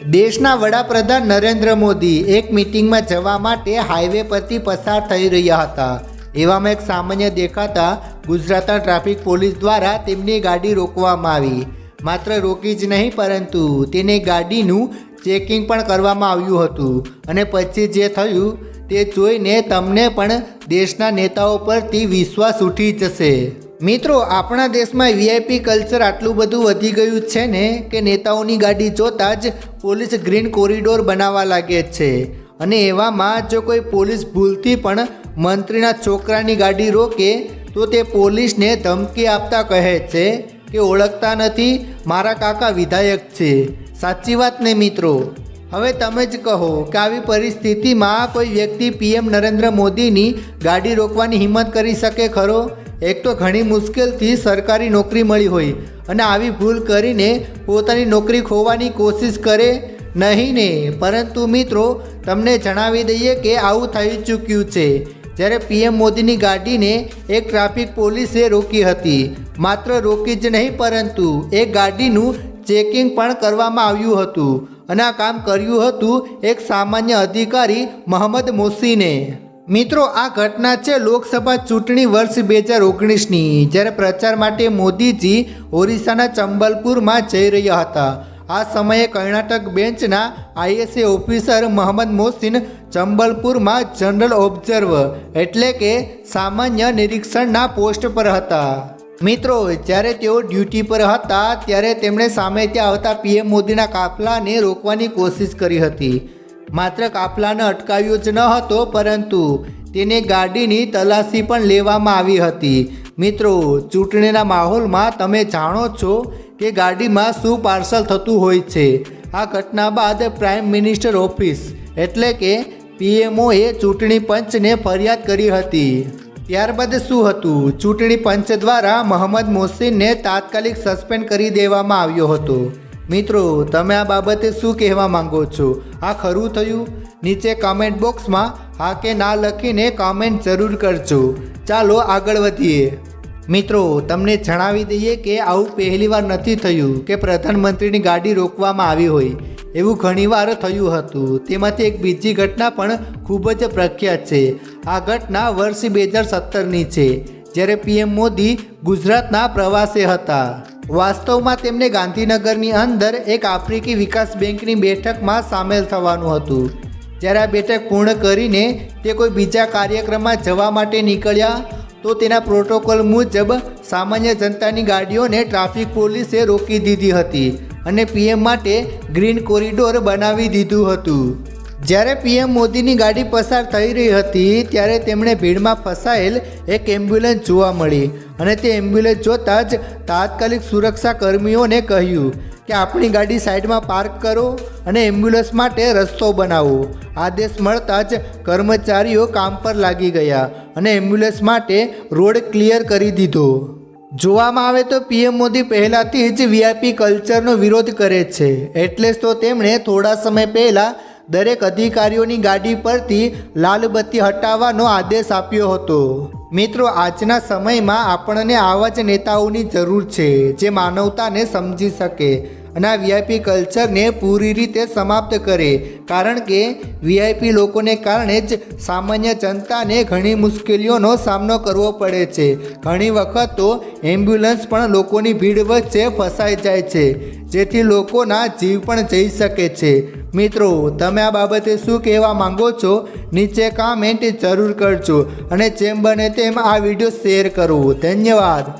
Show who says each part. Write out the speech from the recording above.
Speaker 1: દેશના વડાપ્રધાન નરેન્દ્ર મોદી એક મિટિંગમાં જવા માટે હાઈવે પરથી પસાર થઈ રહ્યા હતા. એવામાં એક સામાન્ય દેખાતા ગુજરાતના ટ્રાફિક પોલીસ દ્વારા તેમની ગાડી રોકવામાં આવી. માત્ર રોકી જ નહીં, પરંતુ તેને ગાડીનું ચેકિંગ પણ કરવામાં આવ્યું હતું. અને પછી જે થયું તે જોઈને તમને પણ દેશના નેતાઓ પરથી વિશ્વાસ ઉઠી જશે. મિત્રો, આપણા દેશમાં વીઆઈપી કલ્ચર આટલું બધું વધી ગયું છે ને કે નેતાઓની ગાડી જોતાં જ પોલીસ ગ્રીન કોરિડોર બનાવવા લાગે છે. અને એવામાં જો કોઈ પોલીસ ભૂલથી પણ મંત્રીના છોકરાની ગાડી રોકે, તો તે પોલીસને ધમકી આપતા કહે છે કે ઓળખતા નથી, મારા કાકા વિધાયક છે. સાચી વાત ને મિત્રો? હવે તમે જ કહો કે આવી પરિસ્થિતિમાં કોઈ વ્યક્તિ પીએમ નરેન્દ્ર મોદીની ગાડી રોકવાની હિંમત કરી શકે ખરો? એક તો ઘણી મુશ્કેલથી સરકારી નોકરી મળી હોય અને આવી ભૂલ કરીને પોતાની નોકરી ખોવાની કોશિશ કરે નહીં ને. પરંતુ મિત્રો, તમને જણાવી દઈએ કે આવું થઈ ચૂક્યું છે. જ્યારે પીએમ મોદીની ગાડીને એક ટ્રાફિક પોલીસે રોકી હતી. માત્ર રોકી જ નહીં, પરંતુ એ ગાડીનું ચેકિંગ પણ કરવામાં આવ્યું હતું. અને આ કામ કર્યું હતું એક સામાન્ય અધિકારી, મોહમ્મદ મોસીને. મિત્રો, આ ઘટના છે લોકસભા ચૂંટણી વર્ષ બે હજાર ઓગણીસની, જ્યારે પ્રચાર માટે મોદીજી ઓરિસ્સાના ચંબલપુરમાં જઈ રહ્યા હતા. આ સમયે કર્ણાટક બેન્ચના આઈએસએ ઓફિસર મોહમ્મદ મોહસિન ચંબલપુરમાં જનરલ ઓબ્ઝર્વ એટલે કે સામાન્ય નિરીક્ષણના પોસ્ટ પર હતા. મિત્રો, જ્યારે તેઓ ડ્યુટી પર હતા, ત્યારે તેમણે સામેથી આવતા પીએમ મોદીના કાફલાને રોકવાની કોશિશ કરી હતી. માત્ર કાફલાને અટકાવ્યો જ ન હતો, પરંતુ તેને ગાડીની તલાશી પણ લેવામાં આવી હતી. મિત્રો, ચૂંટણીના માહોલમાં તમે જાણો છો કે ગાડીમાં શું પાર્સલ થતું હોય છે. આ ઘટના બાદ પ્રાઇમ મિનિસ્ટર ઓફિસ એટલે કે પીએમઓએ ચૂંટણી પંચને ફરિયાદ કરી હતી. ત્યારબાદ શું હતું? ચૂંટણી પંચ દ્વારા મોહમ્મદ મોહસિનને તાત્કાલિક સસ્પેન્ડ કરી દેવામાં આવ્યો હતો. મિત્રો, તમે આ બાબતે શું કહેવા માંગો છો? આ ખરું થયું? નીચે કમેન્ટ બોક્સમાં હા કે ના લખીને કોમેન્ટ જરૂર કરજો. ચાલો આગળ વધીએ. મિત્રો, તમને જણાવી દઈએ કે આવું પહેલીવાર નથી થયું કે પ્રધાનમંત્રીની ગાડી રોકવામાં આવી હોય. એવું ઘણીવાર થયું હતું. તેમાંથી એક બીજી ઘટના પણ ખૂબ જ પ્રખ્યાત છે. આ ઘટના વર્ષ બે હજાર સત્તરની છે, જ્યારે પીએમ મોદી ગુજરાતના પ્રવાસે હતા. વાસ્તવમાં તેમને ગાંધીનગરની અંદર એક આફ્રિકી વિકાસ બેંકની બેઠકમાં સામેલ થવાનું હતું. જ્યારે આ બેઠક પૂર્ણ કરીને તે કોઈ બીજા કાર્યક્રમમાં જવા માટે નીકળ્યા, તો તેના પ્રોટોકોલ મુજબ સામાન્ય જનતાની ગાડીઓને ટ્રાફિક પોલીસે રોકી દીધી હતી અને પીએમ માટે ગ્રીન કોરિડોર બનાવી દીધું હતું. જ્યારે પીએમ મોદીની ગાડી પસાર થઈ રહી હતી, ત્યારે તેમણે ભીડમાં ફસાયેલ એક એમ્બ્યુલન્સ જોવા મળી અને તે એમ્બ્યુલન્સ જોતાં જ તાત્કાલિક સુરક્ષા કર્મીઓને કહ્યું કે આપણી ગાડી સાઈડમાં પાર્ક કરો અને એમ્બ્યુલન્સ માટે રસ્તો બનાવો. આદેશ મળતા જ કર્મચારીઓ કામ પર લાગી ગયા અને એમ્બ્યુલન્સ માટે રોડ ક્લિયર કરી દીધો. જોવામાં આવે તો પીએમ મોદી પહેલાંથી જ વીઆઈપી કલ્ચરનો વિરોધ કરે છે. એટલે જ તો તેમણે થોડા સમય પહેલાં દરેક અધિકારીઓની ગાડી પરથી લાલબત્તી હટાવવાનો આદેશ આપ્યો હતો. મિત્રો, આજના સમયમાં આપણને આવા જ નેતાઓની જરૂર છે, જે માનવતાને સમજી શકે અને આ વીઆઈપી કલ્ચરને પૂરી રીતે સમાપ્ત કરે. કારણ કે વીઆઈપી લોકોને કારણે જ સામાન્ય જનતાને ઘણી મુશ્કેલીઓનો સામનો કરવો પડે છે. ઘણી વખત તો એમ્બ્યુલન્સ પણ લોકોની ભીડ વચ્ચે ફસાઈ જાય છે, જેથી લોકોના જીવ પણ જઈ શકે છે. મિત્રો, તમે આ બાબતે શું કહેવા માંગો છો? નીચે કામેન્ટ જરૂર કરજો અને જેમ બને તેમ આ વીડિયો શેર કરો. ધન્યવાદ.